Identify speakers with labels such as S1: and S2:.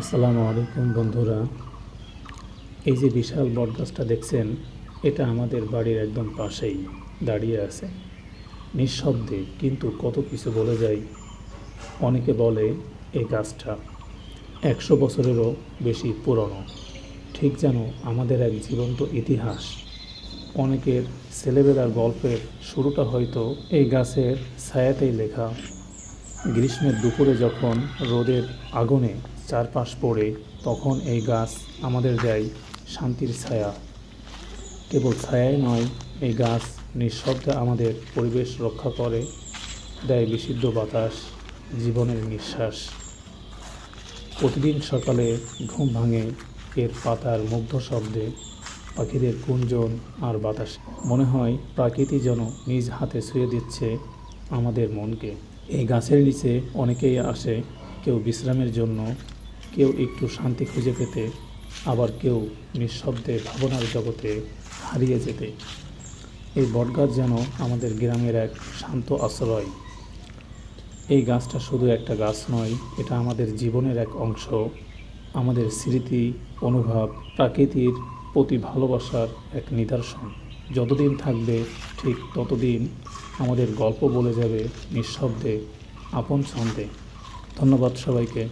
S1: আসসালামু আলাইকুম বন্ধুরা। এই যে বিশাল বটগাছটা দেখছেন, এটা আমাদের বাড়ির একদম পাশেই দাঁড়িয়ে আছে। নিঃশব্দে, কিন্তু কত কিছু বলে যায়। অনেকে বলে এই গাছটা একশো বছরেরও বেশি পুরনো। ঠিক যেন আমাদের এক জীবন্ত ইতিহাস। অনেকের ছেলেবেলার গল্পের শুরুটা হয়তো এই গাছের ছায়াতেই লেখা। গ্রীষ্মের দুপুরে যখন রোদের আগুনে চারপাশ পড়ে তখন এই গাছ আমাদের দেয় শান্তির ছায়া। কেবল ছায়াই নয়, এই গাছ নিঃশব্দে আমাদের পরিবেশ রক্ষা করে, দেয় বিশুদ্ধ বাতাস, জীবনের নিঃশ্বাস। প্রতিদিন সকালে ঘুম ভাঙে এর পাতার মুগ্ধ শব্দে, পাখিদের কুঞ্জন আর বাতাস। মনে হয় প্রাকৃতি যেন নিজ হাতে ছুঁয়ে দিচ্ছে আমাদের মনকে। এই গাছের নিচে অনেকেই আসে, কেউ বিশ্রামের জন্য কেউ একটু শান্তি খুঁজে পেতে, আবার কেউ নিঃশব্দে ভাবনার জগতে হারিয়ে যেতে। এই বটগাছ যেন আমাদের গ্রামের এক শান্ত আশ্রয়। এই গাছটা শুধু একটা গাছ নয়, এটা আমাদের জীবনের এক অংশ। আমাদের স্মৃতি, অনুভব, প্রাকৃতির প্রতি ভালোবাসার এক নিদর্শন। যতদিন থাকবে, ঠিক ততদিন আমাদের গল্প বলে যাবে নিঃশব্দে, আপন ছন্দে। ধন্যবাদ সবাইকে।